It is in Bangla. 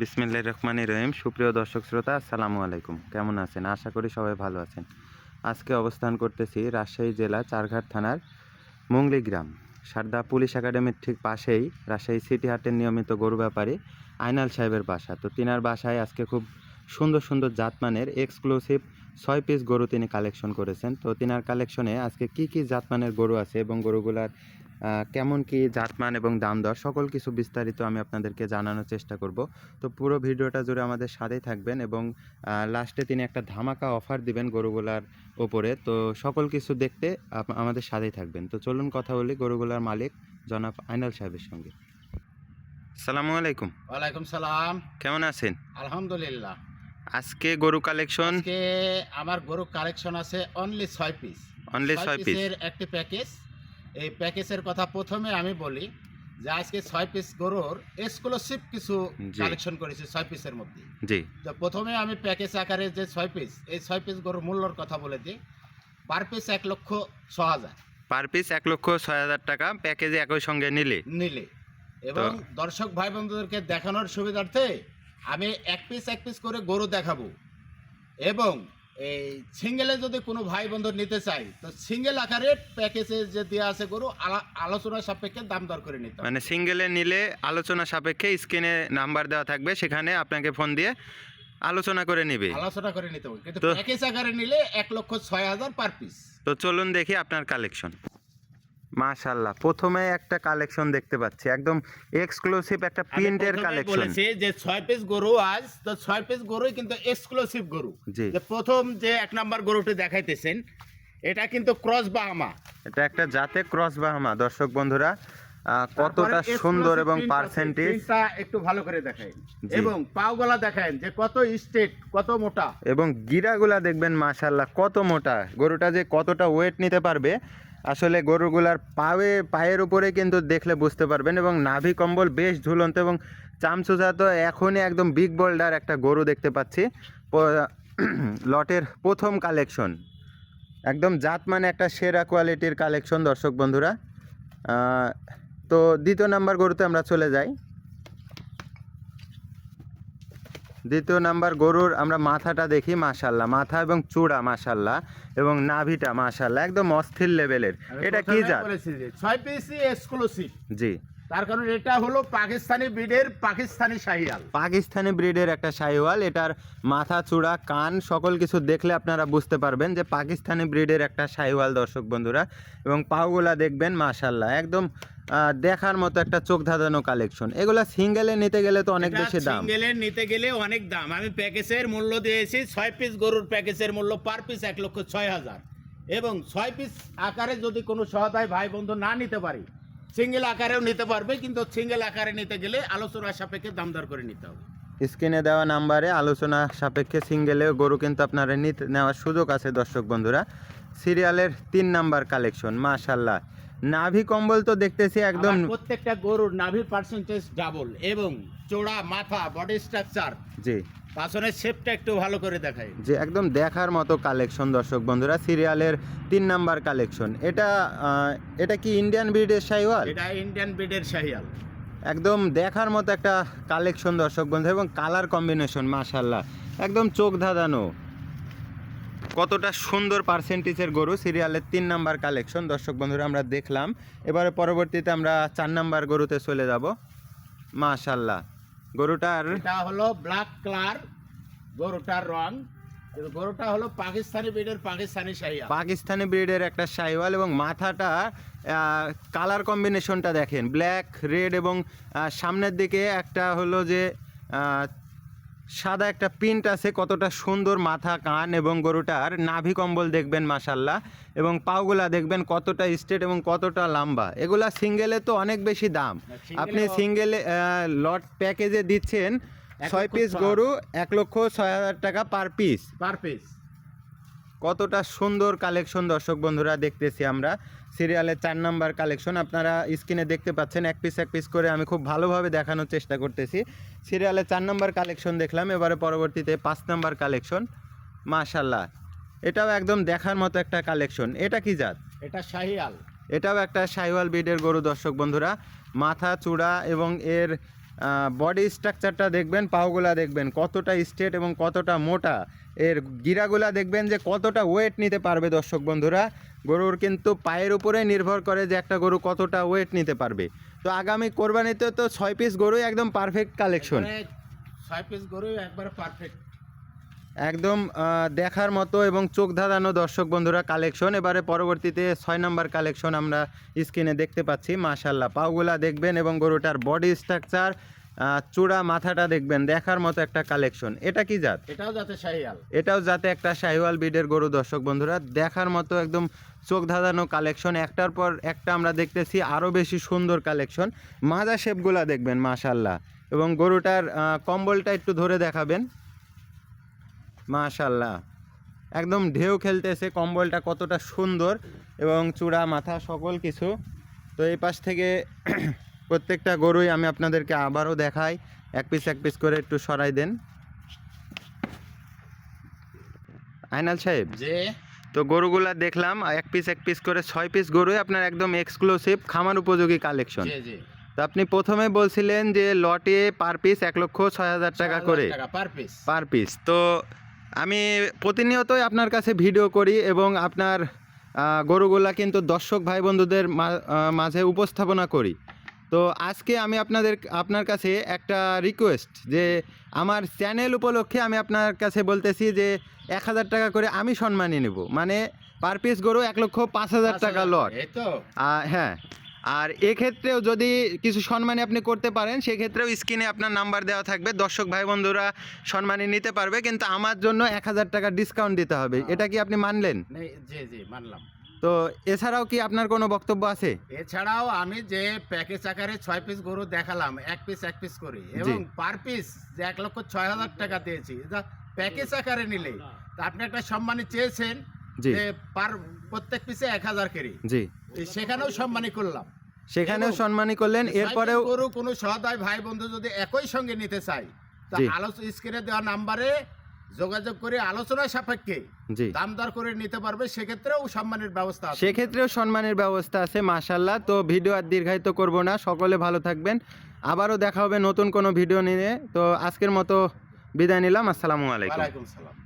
বিসমিল্লাহ রহমান রহিম। সুপ্রিয় দর্শক শ্রোতা, আসসালামু আলাইকুম। কেমন আছেন? আশা করি সবাই ভালো আছেন। আজকে অবস্থান করতেছি রাজশাহী জেলা চারঘাট থানার মুংলি গ্রাম। সারদা পুলিশ একাডেমির ঠিক পাশেই রাজশাহী সিটি হাটের নিয়মিত গরু ব্যাপারী আইনাল সাহেবের বাসা। তো তিনার বাসায় আজকে খুব সুন্দর সুন্দর জাতমানের এক্সক্লুসিভ ছয় পিস গরু তিনি কালেকশন করেছেন। তো তিনার কালেকশনে আজকে কি কি জাতমানের গরু আছে এবং গরুগুলার কেমন কি জাতমান এবং দাম দর সকল কিছু বিস্তারিত আমি আপনাদেরকে জানানোর চেষ্টা করব। তো পুরো ভিডিওটা জুড়ে আমাদের সাথেই থাকবেন এবং লাস্টে তিনি একটা ধামাকা অফার দিবেন গরুগুলার ওপরে। তো সকল কিছু দেখতে আমাদের সাথেই থাকবেন। তো চলুন কথা বলি গরুগুলার মালিক জনাব আইনাল সাহেবের সঙ্গে। সালামু আলাইকুম। ওয়ালাইকুম সালাম। কেমন আছেন? আলহামদুলিল্লাহ। আজকে গরু কালেকশন আজকে আমার গরু কালেকশন আছে অনলি ছয় পিস অনলি ছয় পিস পিসের একটি প্যাকেজ এই প্যাকেজের কথা প্রথমে আমি বলি যে আজকে ছয় পিস গরুর এক্সক্লুসিভ কিছু। কালেকশন করেছি ছয় পিসের মধ্যে। জি। তো প্রথমে আমি প্যাকেজ আকারে যে ছয় পিস এই ছয় পিস গরুর মূল্যর কথা বলে দিই। পার পিস এক লক্ষ ছ হাজার। পার পিস এক লক্ষ ছয় হাজার টাকা প্যাকেজে একই সঙ্গে নিলে। নিলে। এবং দর্শক ভাই বন্ধুদেরকে দেখানোর সুবিধার্থে আমি এক পিস এক পিস করে গরু দেখাবো। এবং এই সিঙ্গেলে যদি কোনো ভাই বন্ধু নিতে চাই তো সিঙ্গেল আকারে প্যাকেজে যে দেওয়া আছে গরু আলোচনা সাপেক্ষে দাম দর করে নিতে। মানে সিঙ্গেলে নিলে আলোচনা সাপেক্ষে স্ক্রিনে নাম্বার দেওয়া থাকবে সেখানে আপনাকে ফোন দিয়ে আলোচনা করে নিবে। আলোচনা করে নিতে হবে। কিন্তু প্যাকেজ আকারে নিলে এক লক্ষ ছয় হাজার পার পিস। তো চলুন দেখি আপনার কালেকশন। মাশাল্লাহ প্রথমে একটা কালেকশন দেখতে পাচ্ছি। একদম এক্সক্লুসিভ একটা প্রিন্টের কালেকশন বলেছি যে ছয় পিস গরু আজ তো ছয় পিস গরুই কিন্তু এক্সক্লুসিভ গরু। যে প্রথম যে এক নাম্বার গরুটি দেখাইতেছেন এটা কিন্তু ক্রস বাহামা। এটা একটা জাতে ক্রস বাহামা। দর্শক বন্ধুরা কতটা সুন্দর এবং পার্সেন্টেজ একটু ভালো করে দেখাই। জি। এবং পাওগলা দেখেন যে কত স্টেট কত মোটা। এবং গিরাগুলা দেখবেন মাশাল্লাহ কত মোটা। গরুটা যে কতটা ওয়েট নিতে পারবে আসলে গরুগুলার পায়ে, পায়ের উপরে কিন্তু দেখলে বুঝতে পারবেন এবং নাভি কম্বল বেশ ঝুলন্ত এবং চামচুচা তো এখনই একদম বিগ বোল্ডার একটা গরু দেখতে পাচ্ছি। লটের প্রথম কালেকশন একদম জাত মানে একটা সেরা কোয়ালিটির কালেকশন দর্শক বন্ধুরা। তো দ্বিতীয় নাম্বার গরুতে আমরা চলে যাই। দ্বিতীয় নাম্বার গরুর আমরা মাথাটা দেখি মাশাল্লাহ মাথা এবং চূড়া মাশাল্লাহ এবং নাভিটা মাশাল্লাহ একদম অস্থির লেভেলের এটা কি জাত? জি। তার কারণ এটা হলো পাকিস্তানি ব্রিডের পাকিস্তানি শাহিয়াল। পাকিস্তানি ব্রিডের একটা শাহিওয়াল এটার মাথা চূড়া কান সকল কিছু দেখলে আপনারা বুঝতে পারবেন যে পাকিস্তানি ব্রিডের একটা শাহিওয়াল দর্শক বন্ধুরা। এবং পাগুলা দেখবেন মাশাল্লাহ একদম দেখার মতো একটা চোখ ধাঁধানো কালেকশন। এগুলা সিঙ্গেলে নিতে গেলে তো অনেক বেশি দাম। সিঙ্গেলে নিতে গেলে অনেক দাম। আমি প্যাকেজের মূল্য দিয়েছি ছয় পিস গরুর প্যাকেজের মূল্য পার পিস এক লক্ষ ছয় হাজার। এবং ছয় পিস আকারে যদি কোনো সহায় ভাই বন্ধু না নিতে পারি সিঙ্গেল আকারেও নিতে পারবে কিন্তু সিঙ্গেল আকারে নিতে গেলে আলোচনা সাপেক্ষে দাম দর করে নিতে হবে। স্ক্রিনে দেওয়া নাম্বারে আলোচনা সাপেক্ষে সিঙ্গেলেও গরু কিন্তু আপনারা নিতে নেওয়ার সুযোগ আছে দর্শক বন্ধুরা। সিরিয়ালের তিন নাম্বার কালেকশন মাশাল্লাহ নাভি কম্বল তো দেখতেছি একদম প্রত্যেকটা গরুর নাভির পার্সেন্টেজ ডাবল এবং চোড়া মাথা বডি স্ট্রাকচার জি। পাছনের শেপটা একটু ভালো করে দেখাই। যে একদম দেখার মতো কালেকশন দর্শক বন্ধুরা সিরিয়ালের তিন নাম্বার কালেকশন এটা এটা কি ইন্ডিয়ান ব্রিডের শাইওয়াল এটা ইন্ডিয়ান ব্রিডের শাহিয়াল একদম দেখার মতো একটা কালেকশন দর্শক বন্ধু এবং কালার কম্বিনেশন মাশাল্লাহ একদম চোখ ধাঁধানো। কতটা সুন্দর পার্সেন্টেজের গরু সিরিয়ালের তিন নাম্বার কালেকশন দর্শক বন্ধুরা আমরা দেখলাম। এবারে পরবর্তীতে আমরা চার নাম্বার গরুতে চলে যাব। মাশাল্লাহ গরুটার এটা হলো ব্ল্যাক কালার গরুটার রং। গরুটা হলো পাকিস্তানি ব্রিডের পাকিস্তানি শাহিয়াল পাকিস্তানি ব্রিডের একটা শাইওয়াল এবং মাথাটা কালার কম্বিনেশনটা দেখেন। ব্ল্যাক রেড এবং সামনের দিকে একটা হলো যে সাদা একটা প্রিন্ট আছে কতটা সুন্দর মাথা কান এবং গরুটার। নাভি কম্বল দেখবেন মাসাল্লাহ এবং পাওগুলা দেখবেন কতটা স্ট্রেট এবং কতটা লম্বা। এগুলা সিঙ্গেলে তো অনেক বেশি দাম। আপনি সিঙ্গেলে লট প্যাকেজে দিচ্ছেন ছয় পিস গরু এক লক্ষ ছয় হাজার টাকা পার পিস পার পিস কতটা সুন্দর কালেকশন দর্শক বন্ধুরা দেখতেছি আমরা। সিরিয়ালের চার নাম্বার কালেকশন আপনারা স্ক্রিনে দেখতে পাচ্ছেন এক পিস এক পিস করে আমি খুব ভালোভাবে দেখানোর চেষ্টা করতেছি। সিরিয়ালের চার নাম্বার কালেকশন দেখলাম এবারে পরবর্তীতে পাঁচ নাম্বার কালেকশন মাশাল্লাহ এটাও একদম দেখার মতো একটা কালেকশন। এটা কি জাত? এটা শাহিয়াল। এটাও একটা শাহিওয়াল বিডের গরু দর্শক বন্ধুরা। মাথা চূড়া এবং এর বডি স্ট্রাকচারটা দেখবেন, পাওগুলা দেখবেন, কতটা স্ট্রেট এবং কতটা মোটা। এর গিরাগুলা দেখবেন যে কতটা ওয়েট নিতে পারবে দর্শক বন্ধুরা। গরুর কিন্তু পায়ের উপরে নির্ভর করে যে একটা গরু কতটা ওয়েট নিতে পারবে। তো আগামী কোরবানিতে তো ছয় পিস গরুই একদম পারফেক্ট কালেকশন মানে ছয় পিস গরুই একবারে পারফেক্ট একদম দেখার মতো এবং চোখ ধাঁধানো দর্শক বন্ধুরা কালেকশন। এবারে পরবর্তীতে ছয় নাম্বার কালেকশন আমরা স্ক্রিনে দেখতে পাচ্ছি মাশাল্লাহ পাওগুলা দেখবেন এবং গরুটার বডি স্ট্রাকচার চূড়া মাথাটা দেখবেন দেখার মতো একটা কালেকশন। এটা কি জাত? এটাও যাতে শাহিয়াল এটাও যাতে একটা শাহিওয়াল বিডের গরু দর্শক বন্ধুরা। দেখার মতো একদম চোখ ধাঁধানো কালেকশন। একটার পর একটা আমরা দেখতেছি আরও বেশি সুন্দর কালেকশন। মাজা শেপগুলা দেখবেন মাশাল্লাহ এবং গরুটার কম্বলটা একটু ধরে দেখাবেন। মাশাল্লাহ। একদম ঢেউ খেলতেছে কম্বলটা কতটা সুন্দর এবং চূড়া মাথা সকল কিছু। তো এই পাশ থেকে প্রত্যেকটা গরুই আমি আপনাদেরকে আবারও দেখাই। এক পিস এক পিস করে একটু সরাই দেন। আইনাল সাহেব যে তো গরুগুলা দেখলাম এক পিস এক পিস করে ছয় পিস গরুই আপনার একদম এক্সক্লুসিভ খামার উপযোগী কালেকশন তো আপনি প্রথমে বলছিলেন যে লটে পার পিস এক লক্ষ ছয় হাজার টাকা করে। পার পিস পার পিস তো আমি প্রতিনিয়তই আপনার কাছে ভিডিও করি এবং আপনার গরুগুলা কিন্তু দর্শক ভাই বন্ধুদের মাঝে উপস্থাপনা করি। তো আজকে আমি আপনাদের আপনার কাছে একটা রিকোয়েস্ট যে আমার চ্যানেল উপলক্ষে আমি আপনার কাছে বলতেছি যে এক হাজার টাকা করে আমি সম্মানী নেব। মানে পার পিস গরু এক লক্ষ পাঁচ হাজার টাকা লট হ্যাঁ। আর এক্ষেত্রেও যদি কিছু সম্মানী আপনি করতে পারেন সেক্ষেত্রেও স্ক্রিনে আপনার নাম্বার দেওয়া থাকবে। দর্শক ভাই বন্ধুরা সম্মানী নিতে পারবে কিন্তু আমার জন্য এক হাজার টাকা ডিসকাউন্ট দিতে হবে। এটা কি আপনি মানলেন? জি জি মানলাম। তো এছাড়াও কি আপনার কোনো বক্তব্য আছে? এছাড়াও আমি যে প্যাকেজ আকারে ছয় পিস গরু দেখালাম এক পিস এক পিস করে এবং পার পিস যে এক লক্ষ ছয় হাজার টাকা দিয়েছি এটা প্যাকেজ আকারে নিলে আপনি একটা সম্মানী চেয়েছেন যে পার প্রত্যেক পিসে এক হাজার করে। জি। সেখানেও সম্মানী করলাম। সেখানেও সম্মানী করলেন এরপরেও গরু কোনো সহদায় ভাই বন্ধু যদি একই সঙ্গে নিতে চাই তা আলোচনা স্ক্রিনে দেওয়া নাম্বারে যোগাযোগ করে আলোচনা সাপেক্ষে দাম দর করে নিতে পারবে সেক্ষেত্রেও সম্মানের ব্যবস্থা আছে। সেক্ষেত্রেও সম্মানের ব্যবস্থা আছে মাশাল্লাহ তো ভিডিও আর দীর্ঘায়িত করব না সকলে ভালো থাকবেন। আবারও দেখা হবে নতুন কোনো ভিডিও নিয়ে। তো আজকের মতো বিদায় নিলাম আসসালামু আলাইকুম। ওয়ালাইকুম সালাম।